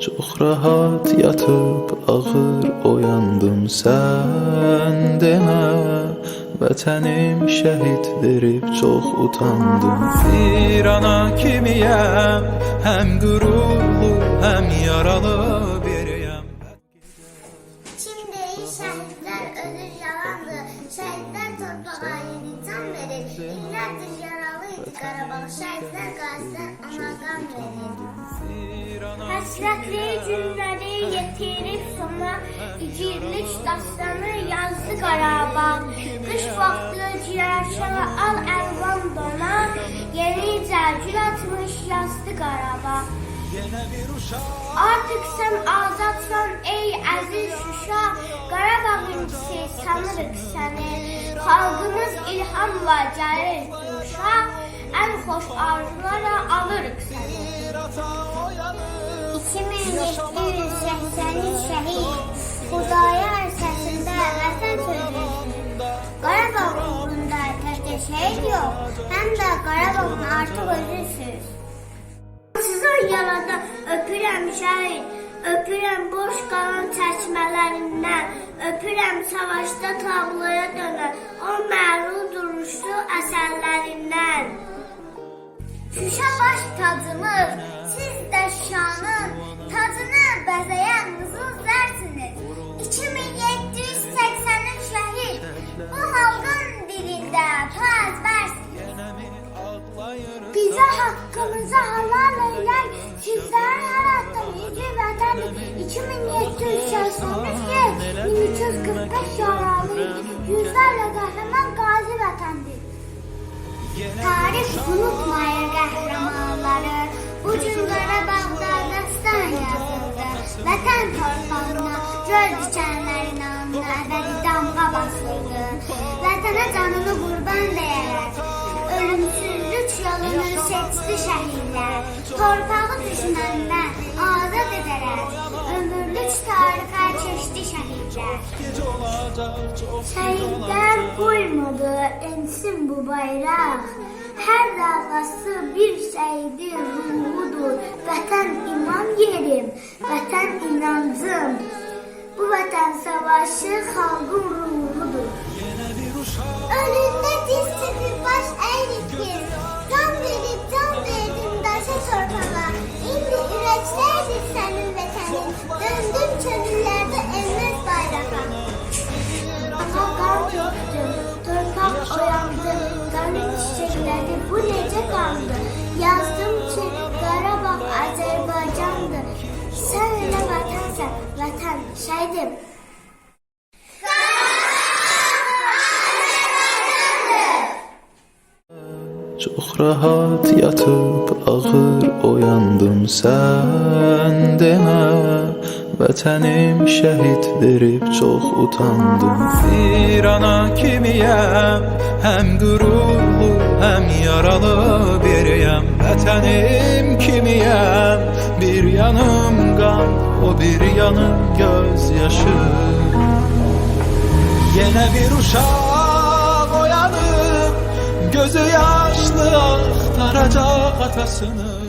Çok rahat yatıp ağır oyandım sen deme Vətənim şəhid verib çox utandım Bir ana kimiyəm Həm qürurlu, həm yaralı biriyəm Şimdi şehitler ölür yalandı. Şehitler toprağa yeni can verir. İllerdir yaralıydı Karabağ. Şehitler gaziler ona kan verir. Hasretli günleri yetirip sona İcirlik dastanı yazdı Qarabağ Qış vaxtı ciğerşağı al əlvan dona. Yeni cərgül atmış yazdı Qarabağ Artık sen azatsan ey əziz Şuşa. Qarabağın sanırıq səni Xalqımız ilhamla gəlir Şuşa. Ən xoş arzulara alırıq səni 2780 şehit Hudayar sesinde vətən sözü Qarabağ uğrunda təkcə şehit yox Həm də Qarabağın artıq özüsüz Sizin yalada öpürəm şəhid Öpürəm boş qalan çəkmələrindən Öpürəm savaşda tabloya dönən O mərun duruşlu əsərlərindən. Şuşa baş tacımız, şanın tacını bəzəyən qızıl zərsiniz. 2783 şəhid bu xalqın dilində pəzbərsiniz. Bizə haqqımızı halal eylək, sizləri yarattım yüce vətəni 2783 yer, 1345 yaralı, yüzlərlə qəhrəman qazi vətəndir. Tarih unutmayır qəhrəmanları. Bu yazıldı. Vətən torpağına göz dikənlərin anına əbədi damğa basıldı. Vətənə canını qurban deyərək ölümsüzlük yolunu seçdi şəhidlər. Torpağı düşməndən azad edərək ömürlük tarixə keçdi şəhidlər. Şehitler koymadı ensin bu bayrak. Her davası bir şehidin ruhudur. İnancım. Bu vatan savaşı halkın ruhudur. Önünde diz çöküp baş eğiktir. Can verip can verdim daşa torpağa. İndi üreçlerdir senin şehidim. Çok rahat yatıp ağır oyandım sen deme Vətənim şəhid verib çox utandım Bir ana kimiyəm Həm qürurlu, həm yaralı biriyəm Vətənim kimiyəm Bir yanım qan, o bir yanım göz yaşı. Yine bir uşaq oyanıb Gözü yaşlı axtaracaq atasını